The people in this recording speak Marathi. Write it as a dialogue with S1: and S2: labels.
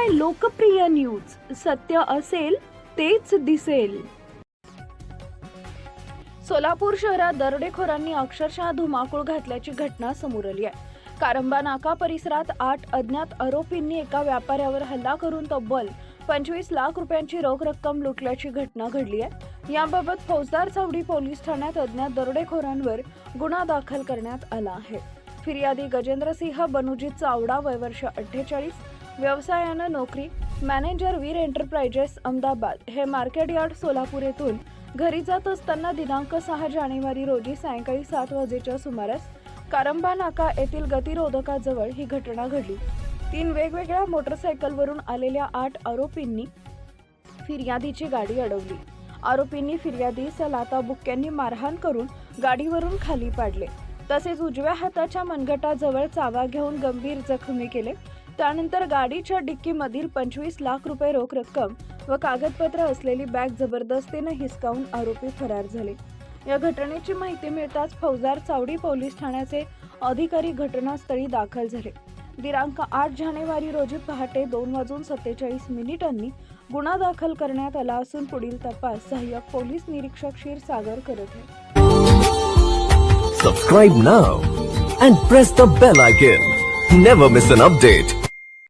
S1: शिवाय लोकप्रिय न्यूज? सत्य असेल तेच दिसेल. सोलापूर शहरात दरोडेखोरांनी अक्षरशः धुमाकूळ घातल्याची घटना समोर आली आहे. कारंबा नाका परिसरात आठ अज्ञात आरोपींनी एका व्यापाऱ्यावर हल्ला करून तब्बल पंचवीस लाख रुपयांची रोख रक्कम लुटल्याची घटना घडली आहे. याबाबत फौजदार चावडी पोलीस ठाण्यात अज्ञात दरोडेखोरांवर गुन्हा दाखल करण्यात आला आहे. फिर्यादी गजेंद्रसिंह बनुजी चावडा वयवर्ष अठ्ठेचाळीस व्यवसायानं नोकरी मॅनेजर वीर एंटरप्राइजेस अहमदाबाद हे मार्केट यार्ड सोलापूर येथून घरी जात असताना दिनांक सहा जानेवारी रोजी सायंकाळी सात वाजेच्या सुमारास कारंबा नाका येथील गतिरोधकाजवळ ही घटना घडली. तीन वेगवेगळ्या मोटरसायकलवरून आलेल्या आठ आरोपींनी फिर्यादीची गाडी अडवली. आरोपींनी फिर्यादीस लाता बुक्क्यांनी मारहाण करून गाडीवरून खाली पाडले. तसेच उजव्या हाताच्या मनगटाजवळ चावा घेऊन गंभीर जखमी केले. त्यानंतर गाडीच्या डिक्कीमधील पंचवीस लाख रुपये रोख रक्कम व कागदपत्र असलेली बॅग जबरदस्तीने हिसकावून आरोपी फरार झाले. या घटनेची माहिती मिळताच फौजदार चावडी पोलीस ठाण्याचे अधिकारी घटनास्थळी दाखल झाले. दिनांक आठ जानेवारी रोजी पहाटे दोन वाजून सत्तेचाळीस मिनिटांनी गुन्हा दाखल करण्यात आला असून पुढील तपास सहाय्यक पोलीस निरीक्षक क्षीर सागर करत आहे
S2: subscribe now and press the bell icon never miss an update